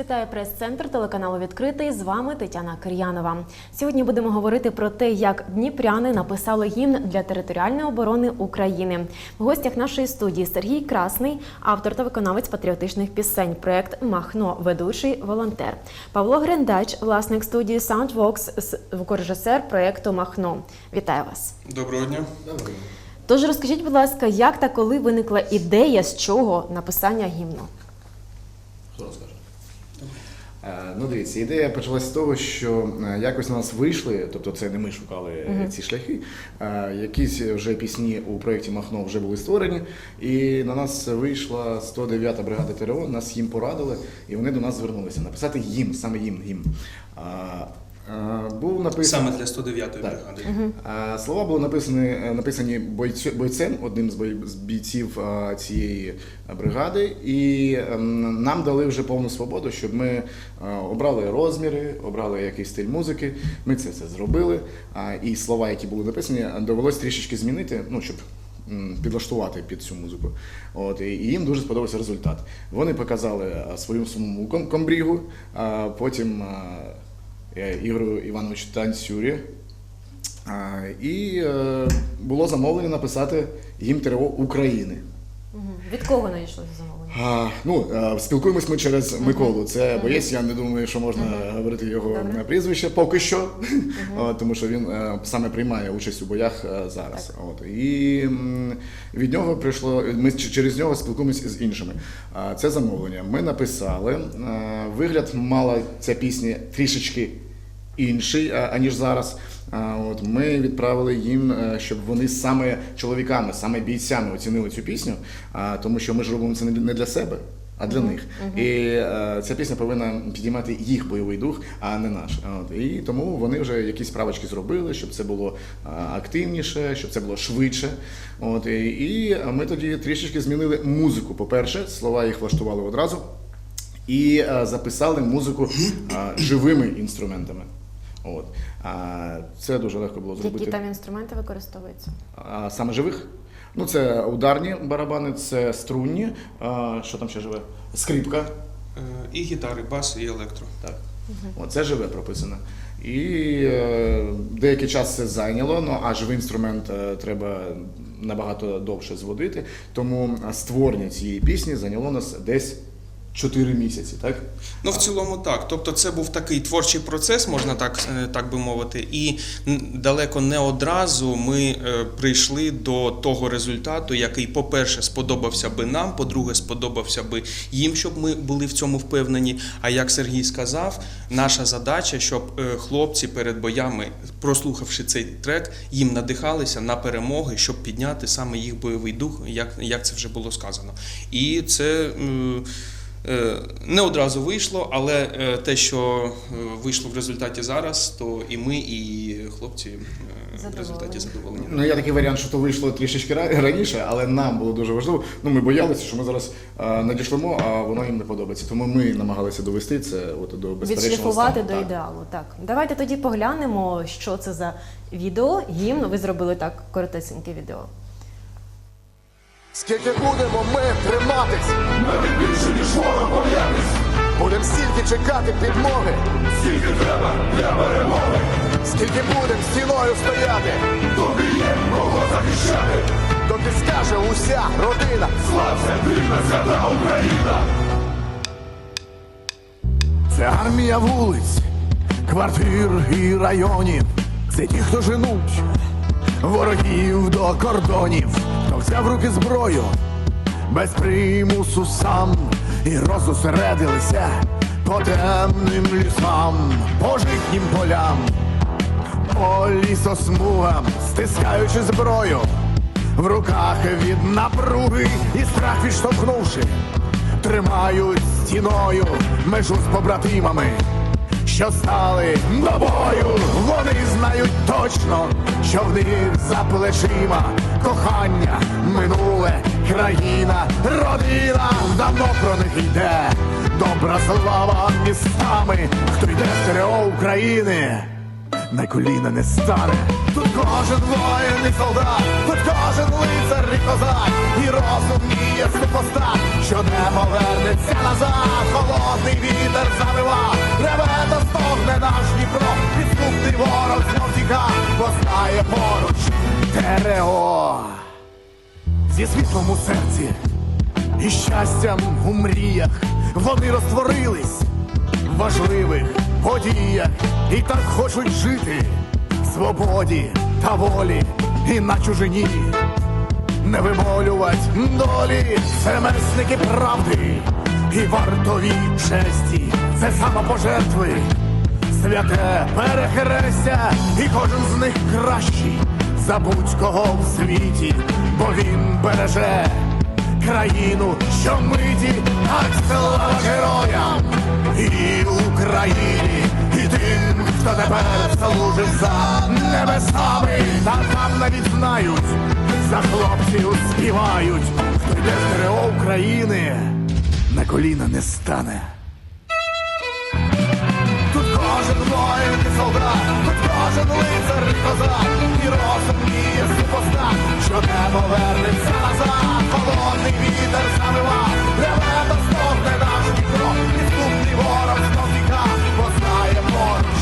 Вітає прес-центр телеканалу Відкритий. З вами Тетяна Кир'янова. Сьогодні будемо говорити про те, як дніпряни написали гімн для територіальної оборони України. В гостях нашої студії Сергій Красний, автор та виконавець патріотичних пісень. Проект Махно, ведучий волонтер. Павло Грендач, власник студії Soundvox, звукорежисер проекту Махно. Вітаю вас. Доброго дня. Тож розкажіть, будь ласка, як та коли виникла ідея з чого написання гімну? Хто розкаже? Е, Ну, дивіться, ідея почалася з того, що е, якось на нас вийшли, тобто це не ми шукали е, ці шляхи. Якісь вже пісні у проєкті Махно вже були створені, і на нас вийшла 109-та бригада ТРО, нас їм порадили, і вони до нас звернулися написати їм, саме їм гімн. Е, Був написаний Саме для 109-ї бригади. А, Слова були написані, е, написані бойцем, одним з бійців цієї бригади, і ем, нам дали вже повну свободу, щоб ми обрали розміри, обрали якийсь стиль музики. Ми це все зробили. І слова, які були написані, довелось трішечки змінити, ну щоб. Підлаштувати під цю музику, от і їм дуже сподобався результат. Вони показали свою самому ком- комбрігу, а потім Ігорю Івановичу Танцюрі, І е, було замовлення написати гімн ТРО України. Від кого знайшлося замовлення? А, ну, е, спілкуємось ми через Миколу. Це боєць, я не думаю, що можна говорити його Добре. прізвище поки що, От, тому що він е, саме приймає участь у боях е, зараз. От. І м, від нього прийшло, ми ч- через нього спілкуємося з іншими. А, Це замовлення. Ми написали. е, Вигляд мала ця пісня трішечки інший, а- аніж зараз. От ми відправили їм, е, щоб вони саме чоловіками, саме бійцями оцінили цю пісню, тому що ми ж робимо це не для- себе, а для них. І е, ця пісня повинна підіймати їх бойовий дух, а не наш. От і тому вони вже якісь правочки зробили, щоб це було а, активніше, щоб це було швидше. От і, і ми тоді трішечки змінили музику. По-перше, слова їх влаштували одразу. І е, записали музику е, живими інструментами. От. А, це дуже легко було зробити. Які там інструменти використовуються? А, саме живих? Ну, це ударні барабани, це струнні. А, що там ще живе? Скрипка. Е, І гітари, бас, і електро. Так. От, це живе прописано. І е, деякий час це зайняло, ну а живий інструмент е, треба набагато довше зводити. Тому створення цієї пісні зайняло нас десь 4 місяці, так? Ну, в цілому так. Тобто, це був такий творчий процес, можна так, е, так би мовити, і далеко не одразу ми е, прийшли до того результату, який, по-перше, сподобався би нам, по-друге, сподобався би їм, щоб ми були в цьому впевнені. А як Сергій сказав, наша задача, щоб е, хлопці перед боями, прослухавши цей трек, їм надихалися на перемоги, щоб підняти саме їх бойовий дух, як, як це вже було сказано. І це. Е, Не одразу вийшло, але е, те, що е, вийшло в результаті зараз, то і ми, і хлопці в результаті задоволені. Ну, я такий варіант, що то вийшло трішечки раніше, але нам було дуже важливо. Ну, ми боялися, що ми зараз а, надішлемо, а воно їм не подобається. Тому ми намагалися довести це от, до безперечного Відшліфувати стану. до Так. ідеалу. Так, давайте тоді поглянемо, що це за відео. Гімн. Ви зробили так коротесеньке відео. Скільки будемо ми триматись? Ми більше, ніж ворог боятись. Будем стільки чекати підмоги. Скільки треба для перемоги. Скільки будем стіною стояти. Тобі є кого захищати. Доки скаже уся родина. Слався вільна свята Україна. Це армія вулиць, квартир і районів. Це ті, хто женуть ворогів до кордонів, взяв руки зброю. Без примусу сам. І розосередилися по темним лісам, по житнім полям, по лісосмугам, стискаючи зброю. В руках від напруги і страх відштовхнувши, тримають стіною межу з побратимами що стали добою? вони знають точно, що в них за плечима кохання, минуле, країна, родина, давно про них йде. Добра слава містами, хто йде в ТРО України, на коліна не стане. Кожен воїн і солдат, тут кожен лицар і козак, і розуміє супостат, що не повернеться назад, холодний вітер завива, реве та стогне наш Дніпро, підступний ворог знов тіка, бо знає поруч ТРО. Зі світлом у серці і щастям у мріях вони розтворились в важливих подіях. І так хочуть жити в свободі та волі і на чужині. Не вимолювать долі, це месники правди. І вартові честі, це самопожертви, святе перехрестя, і кожен з них кращий. За будь-кого в світі, бо він береже країну щомиті, так слава героям! І Україні, і тим, хто тепер служить за небесами, та там навіть знають, за хлопців співають, хто йде з ТРО України, на коліна не стане. Тут кожен воїн і солдат, тут кожен лицар і козак, і розуміє супостат, що не повернеться назад, холодний вітер завива, реве та стогне наш Дніпро, підступний ворог знов тіка, бо знає.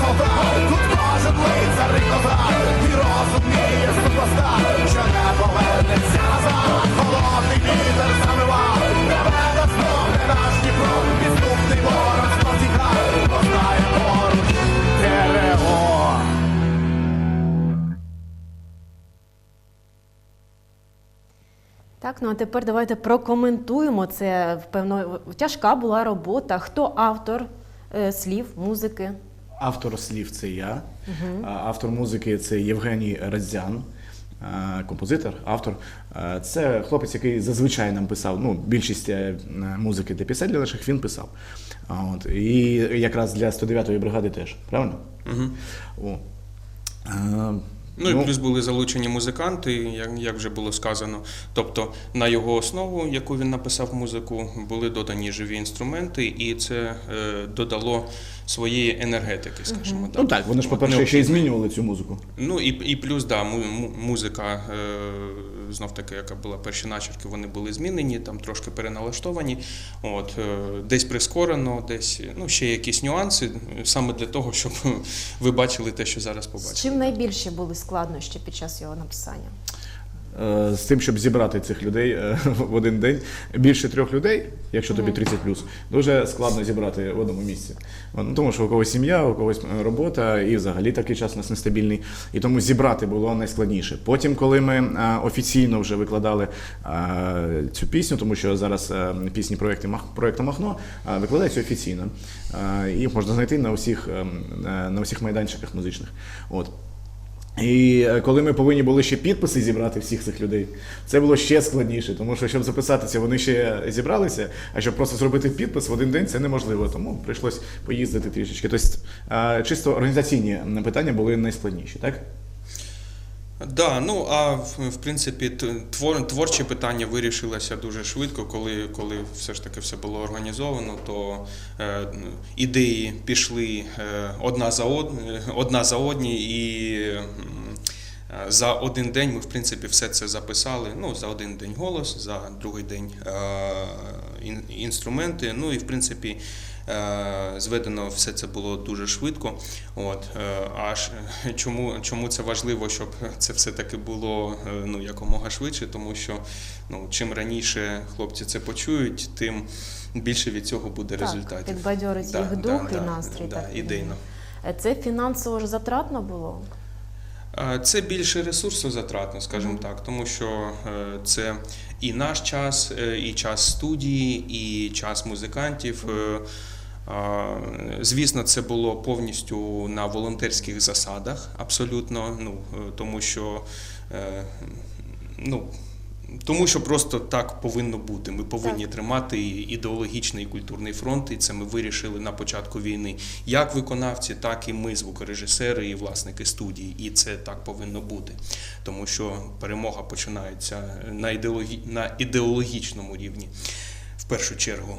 Солдат, тут кожен лицар і козак, і розуміє супостат, що не повернеться назад, холодний вітер завива, реве та стогне наш Дніпро, підступний ворог знов тіка, бо знає поруч. ТРО. Так, ну а тепер давайте прокоментуємо це. Впевно, тяжка була робота. Хто автор е, слів, музики? Автор слів це я, автор музики це Євгеній Радзян. Композитор, автор. Це хлопець, який зазвичай нам писав. Ну, більшість е, музики для пісень для наших він писав. От. І якраз для 109-ї бригади теж, правильно? Угу. О. А, Ну і плюс були залучені музиканти, як, як вже було сказано. Тобто на його основу, яку він написав музику, були додані живі інструменти, і це е, додало своєї енергетики, скажімо Ну так, вони ж, по-перше, ще й змінювали цю музику. Ну і, і плюс, да, му- му- музика, е, знов таки, яка була перші начерки, вони були змінені, там трошки переналаштовані. От, е, десь прискорено, десь ну, ще якісь нюанси, е, саме для того, щоб ви бачили те, що зараз З побачили. чим найбільші були складнощі під час його написання? Е, З тим, щоб зібрати цих людей е, в один день, більше трьох людей, якщо тобі 30 дуже складно зібрати в одному місці. Ну, Тому що у когось сім'я, у когось е, робота, і взагалі такий час у нас нестабільний. І тому зібрати було найскладніше. Потім, коли ми офіційно вже викладали цю пісню, тому що зараз пісні проєкту Мах- проєкту Махно викладаються офіційно. Їх можна знайти на усіх, е, на усіх майданчиках музичних. От. І е, коли ми повинні були ще підписи зібрати всіх цих людей, це було ще складніше, тому що щоб записатися, вони ще зібралися, а щоб просто зробити підпис в один день це неможливо. Тому прийшлось поїздити трішечки. Тобто е, чисто організаційні питання були найскладніші, так? Да, ну а в, принципі твор, творчі питання вирішилося дуже швидко, коли, коли все ж таки все було організовано, то е, ідеї пішли е, одна за од, одна за одні, і за один день ми в принципі все це записали. Ну, за один день голос, за другий день е, інструменти. Ну і в принципі. Е, Зведено все це було дуже швидко. От е, аж чому, чому це важливо, щоб це все таки було е, ну якомога швидше, тому що ну чим раніше хлопці це почують, тим більше від цього буде Так, результатів. підбадьорить їх дух і настрій, Да, так. ідейно. Це фінансово ж затратно було? Це більше ресурсозатратно, скажімо так, тому що це і наш час, і час студії, і час музикантів. Е, Звісно, це було повністю на волонтерських засадах, абсолютно. Ну, е, тому що е, ну, тому що просто так повинно бути. Ми повинні Так. тримати і ідеологічний і культурний фронт, і це ми вирішили на початку війни. Як виконавці, так і ми, звукорежисери і власники студії. І це так повинно бути. Тому що перемога починається на, ідеологі... на ідеологічному рівні в першу чергу.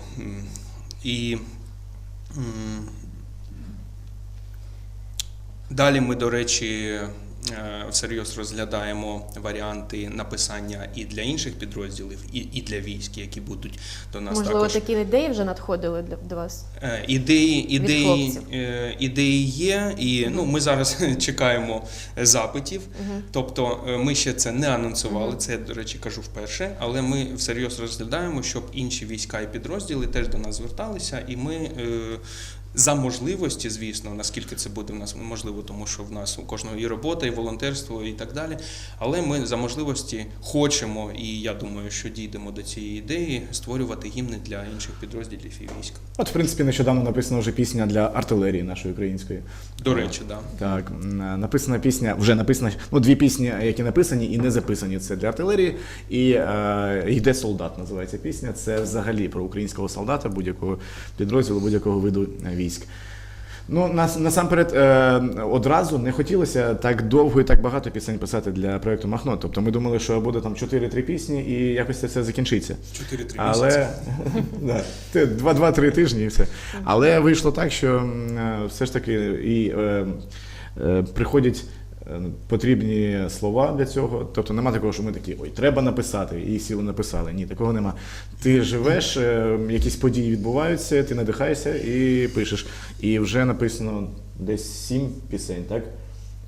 І Далі ми, до речі, всерйоз розглядаємо варіанти написання і для інших підрозділів, і, і для військ, які будуть до нас Можливо, також. такі ідеї вже надходили для- до вас. Е, Ідеї, ідеї, е, ідеї є, і ну, ми зараз чекаємо запитів. Тобто е, ми ще це не анонсували, це я, до речі, кажу вперше, але ми всерйоз розглядаємо, щоб інші війська і підрозділи теж до нас зверталися, і ми. За можливості, звісно, наскільки це буде в нас можливо, тому що в нас у кожного і робота, і волонтерство, і так далі. Але ми за можливості хочемо, і я думаю, що дійдемо до цієї ідеї створювати гімни для інших підрозділів і військ. От, в принципі, нещодавно написана вже пісня для артилерії нашої української. До речі, да. Так, написана пісня, вже написана, ну, дві пісні, які написані і не записані. Це для артилерії. І е, йде солдат, називається пісня. Це взагалі про українського солдата, будь-якого підрозділу, будь-якого виду е, військ. Ну, нас, насамперед, е, одразу не хотілося так довго і так багато пісень писати для проєкту Махно. Тобто ми думали, що буде там 4-3 пісні і якось це все закінчиться. 4-3 місяці. Але два-два-три тижні і все. Але вийшло так, що е, все ж таки і е, е, приходять потрібні слова для цього. Тобто нема такого, що ми такі, ой, треба написати, і сіли написали. Ні, такого нема. Ти живеш, е, якісь події відбуваються, ти надихаєшся і пишеш. І вже написано десь сім пісень, так?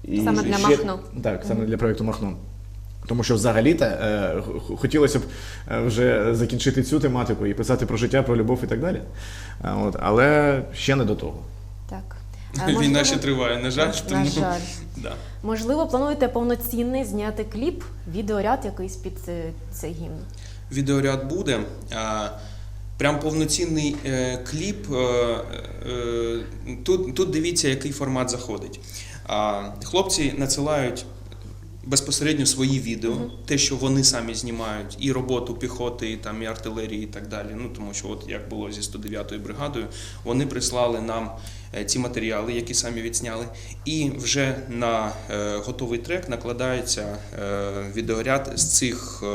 І Саме для ще- Махно. Так, саме для проєкту Махно. Тому що взагалі-то е, хотілося б е, вже закінчити цю тематику і писати про життя, про любов і так далі. А, От, але ще не до того. Так. А, Війна можливо- ще триває, на жаль. На Тому... жаль. Да. Можливо, плануєте повноцінний зняти кліп, відеоряд якийсь під це- цей гімн. Відеоряд буде. Прям повноцінний е, кліп. Е, е, тут, тут дивіться, який формат заходить. Хлопці надсилають безпосередньо свої відео, те, що вони самі знімають, і роботу піхоти, і, там, і артилерії, і так далі. Ну, тому що, от як було зі 109-ю бригадою, вони прислали нам ці матеріали, які самі відсняли, і вже на е, готовий трек накладається е, відеоряд з цих е,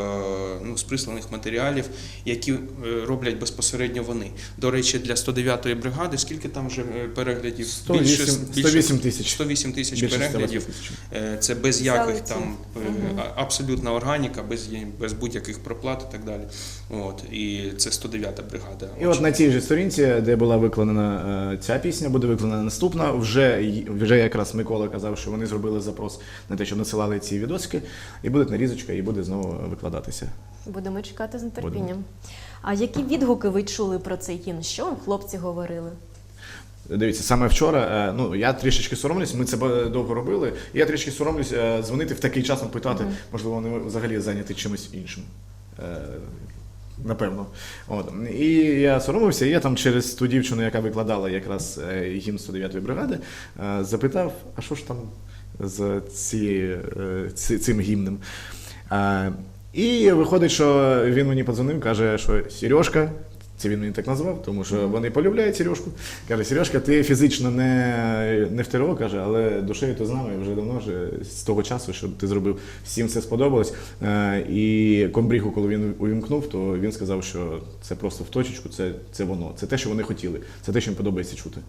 ну, з присланих матеріалів, які е, роблять безпосередньо вони. До речі, для 109-ї бригади, скільки там вже е, переглядів? 108 108 тисяч. 108 тисяч переглядів. Е, Це без яких там е, абсолютна органіка, без, без будь-яких проплат і так далі. От, і це 109-та бригада. І от на цій же сторінці, де була виконана е, ця пісня, буде виконана наступна. Вже, вже якраз Микола казав, що вони зробили запрос на те, щоб надсилали ці відосики, і буде нарізочка, і буде знову викладатися. Будемо чекати з нетерпінням. А які відгуки ви чули про цей гімн? Що вам хлопці говорили? Дивіться, саме вчора, е, ну я трішечки соромлюсь, ми це довго робили. І я трішки соромлюсь е, дзвонити в такий час, питати, можливо, вони взагалі зайняті чимось іншим. Напевно. От. І я соромився, і я там через ту дівчину, яка викладала якраз е, гімн 109-ї бригади, е, запитав, а що ж там з е, ці- цим гімном. І виходить, що він мені подзвонив, каже, що Сережка, це він мені так назвав, тому що вони полюбляють Сережку. Каже, Сережка, ти фізично не, не в ТРО, каже, але душею ти з нами вже давно, вже з того часу, що ти зробив, всім все сподобалось. Е, І комбрігу, коли він увімкнув, то він сказав, що це просто в точечку, це, це воно, це те, що вони хотіли, це те, що їм подобається чути.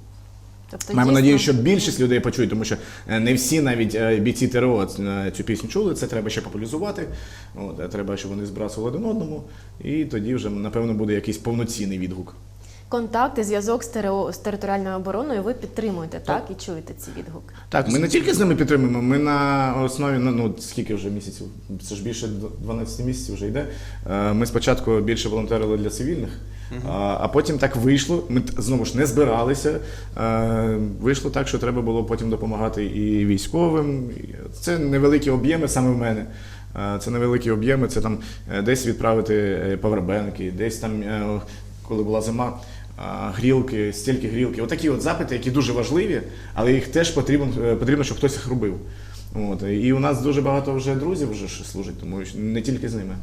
Тобто, Маємо дійсно, надію, що більшість людей почують, тому що е, не всі навіть е, бійці ТРО е, цю пісню чули. Це треба ще популяризувати. От, треба, щоб вони збрасували один одному, і тоді вже напевно буде якийсь повноцінний відгук. Контакти, зв'язок з, ТРО, з територіальною обороною ви підтримуєте, так? І чуєте ці відгуки. Так, ми не тільки з ними підтримуємо, ми на основі ну, ну скільки вже місяців, це ж більше 12 місяців вже йде. Е, Ми спочатку більше волонтерили для цивільних, а, а потім так вийшло. Ми знову ж не збиралися. Е, Вийшло так, що треба було потім допомагати і військовим. Це невеликі об'єми саме в мене. Е, Це невеликі об'єми, це там десь відправити павербенки, десь там, коли була зима. Грілки, стільки грілки. Отакі от запити, які дуже важливі, але їх теж потрібно, е, потрібно щоб хтось їх робив. От. І у нас дуже багато вже друзів вже служить, тому не тільки з ними.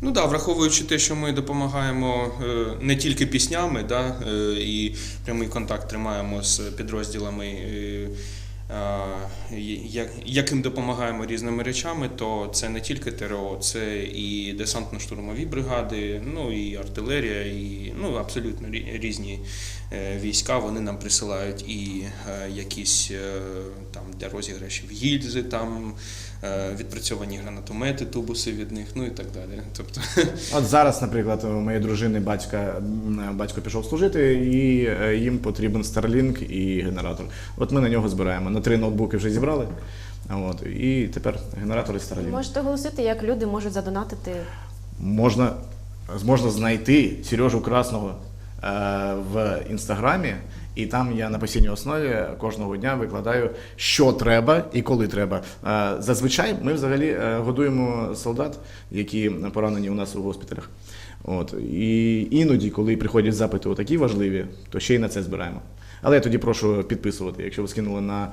Ну да, враховуючи те, що ми допомагаємо е, не тільки піснями, да, е, і прямий контакт тримаємо з підрозділами, яким допомагаємо різними речами, то це не тільки ТРО, це і десантно-штурмові бригади, ну і артилерія, і ну, абсолютно різні е, війська. Вони нам присилають і е, якісь е, для розіграшів гільзи, там е, відпрацьовані гранатомети, тубуси від них, ну і так далі. Тобто, От зараз, наприклад, у моєї дружини батька, батько пішов служити, і е, їм потрібен Starlink і генератор. От ми на нього збираємо. На три ноутбуки вже зібрали. От, і тепер генератор і Starlink. Можете оголосити, як люди можуть задонатити. Можна, можна знайти Сережу Красного е, в інстаграмі, і там я на постійній основі кожного дня викладаю, що треба і коли треба. Е, зазвичай ми взагалі е, годуємо солдат, які поранені у нас у госпіталях. От. І іноді, коли приходять запити отакі важливі, то ще й на це збираємо. Але я тоді прошу підписувати. Якщо ви скинули на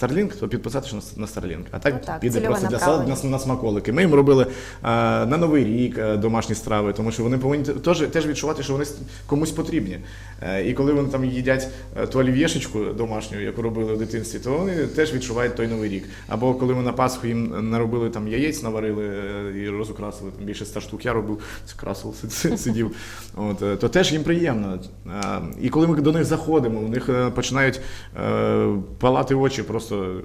Starlink, то підписатися на- Starlink. А так, Ну так, піде просто для, на, на смаколики. Ми їм робили е, на Новий рік е, домашні страви, тому що вони повинні теж, теж відчувати, що вони комусь потрібні. Е, і коли вони там їдять ту олів'єшечку домашню, яку робили в дитинстві, то вони теж відчувають той Новий рік. Або коли ми на Пасху їм наробили там яєць, наварили і розукрасили там більше ста штук. Я робив красив, сидів. От, то теж їм приємно. Е, І коли ми до них заходимо, у них е, починають е, палати очі просто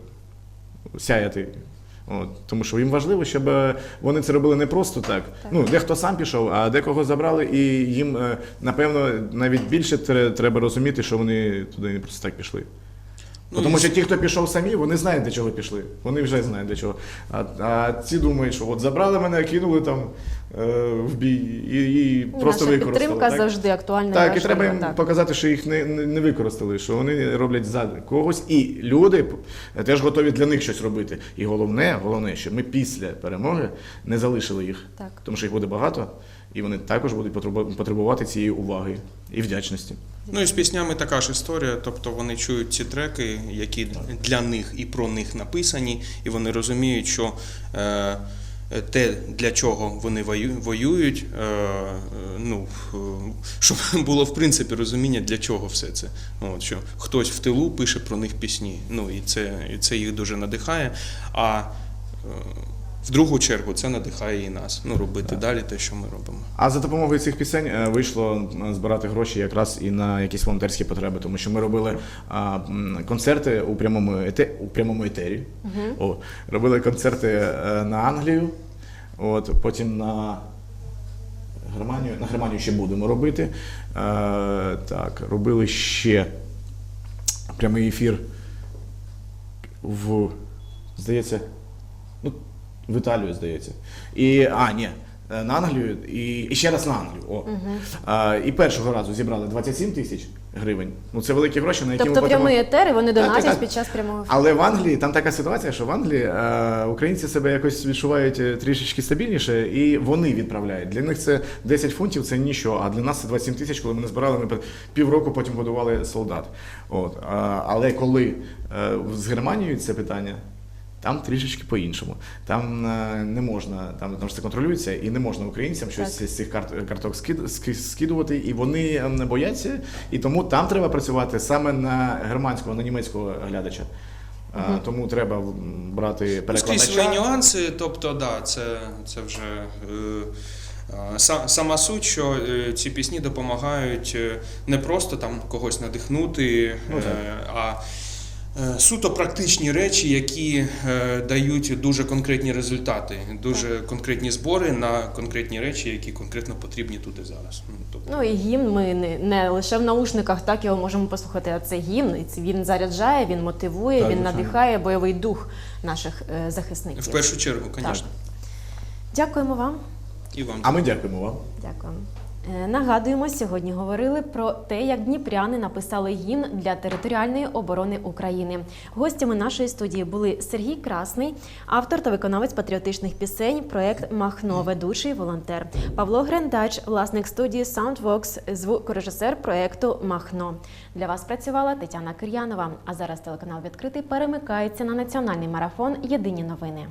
сяяти. От, тому що їм важливо, щоб е, вони це робили не просто так. Ну, дехто сам пішов, а декого забрали, і їм, напевно, навіть більше треба розуміти, що вони туди не просто так пішли. Ну, тому що ті, хто пішов самі, вони знають, для чого пішли. Вони вже знають для чого. А, а ці думають, що от забрали мене, кинули там е, в бій і, і Ну, просто Наша використали. підтримка так? завжди актуальна. Так, і важлива, треба їм так. показати, що їх не, не, не використали, що вони роблять за когось, і люди теж готові для них щось робити. І головне, головне, щоб ми після перемоги не залишили їх, Так. тому що їх буде багато, і вони також будуть потребу- потребувати цієї уваги і вдячності. Ну і з піснями така ж історія. Тобто вони чують ці треки, які для них і про них написані, і вони розуміють, що е, те, для чого вони вою- воюють, е, е, ну, е, щоб було в принципі розуміння, для чого все це. От, що хтось в тилу пише про них пісні. Ну і це, і це їх дуже надихає. А е, в другу чергу це надихає і нас. Ну, робити далі те, що ми робимо. А за допомогою цих пісень е, вийшло збирати гроші якраз і на якісь волонтерські потреби, тому що ми робили а, концерти у прямому ете, у прямому етері. О, робили концерти е, на Англію, от потім на Германію. На Германію ще будемо робити. Е, так, робили ще прямий ефір в, здається, в Італію, здається. І, а, ні, е, на Англію і, і ще раз на Англію. О. А, і першого разу зібрали 27 тисяч гривень. Ну це великі гроші, на які Тобто ми потім... етер, і вони донатять так, так. під час прямого. Але в Англії там така ситуація, що в Англії е, українці себе якось відчувають е, трішечки стабільніше, і вони відправляють. Для них це 10 фунтів, це нічого. А для нас це 27 тисяч, коли ми не збирали, ми півроку потім годували солдат. От. А, але коли е, з Германією це питання. Там трішечки по-іншому. Там е, не можна, там, там ж це контролюється, і не можна українцям щось Так. з цих карт, карток скид, скидувати, і вони е, не бояться. І тому там треба працювати саме на германського, на німецького глядача. А, Тому треба брати Ну, Скрізь свої нюанси, тобто, да, це, це вже е, е, сама суть, що е, ці пісні допомагають е, не просто там когось надихнути, Ну, е, а е, суто практичні речі, які е, дають дуже конкретні результати, дуже конкретні збори на конкретні речі, які конкретно потрібні тут і зараз. Ну, тобто, Ну і гімн ми не, не лише в наушниках так його можемо послухати, а це гімн. І він заряджає, він мотивує, Так, він надихає бойовий дух наших е, захисників. в першу чергу, звісно. Дякуємо вам. І вам. А ми дякуємо вам. Дякую. Е, Нагадуємо, сьогодні говорили про те, як дніпряни написали гімн для територіальної оборони України. Гостями нашої студії були Сергій Красний, автор та виконавець патріотичних пісень, проект Махно, ведучий волонтер, Павло Грендач, власник студії Soundvox, звукорежисер проекту Махно. Для вас працювала Тетяна Кир'янова. А зараз телеканал відкритий перемикається на національний марафон Єдині новини.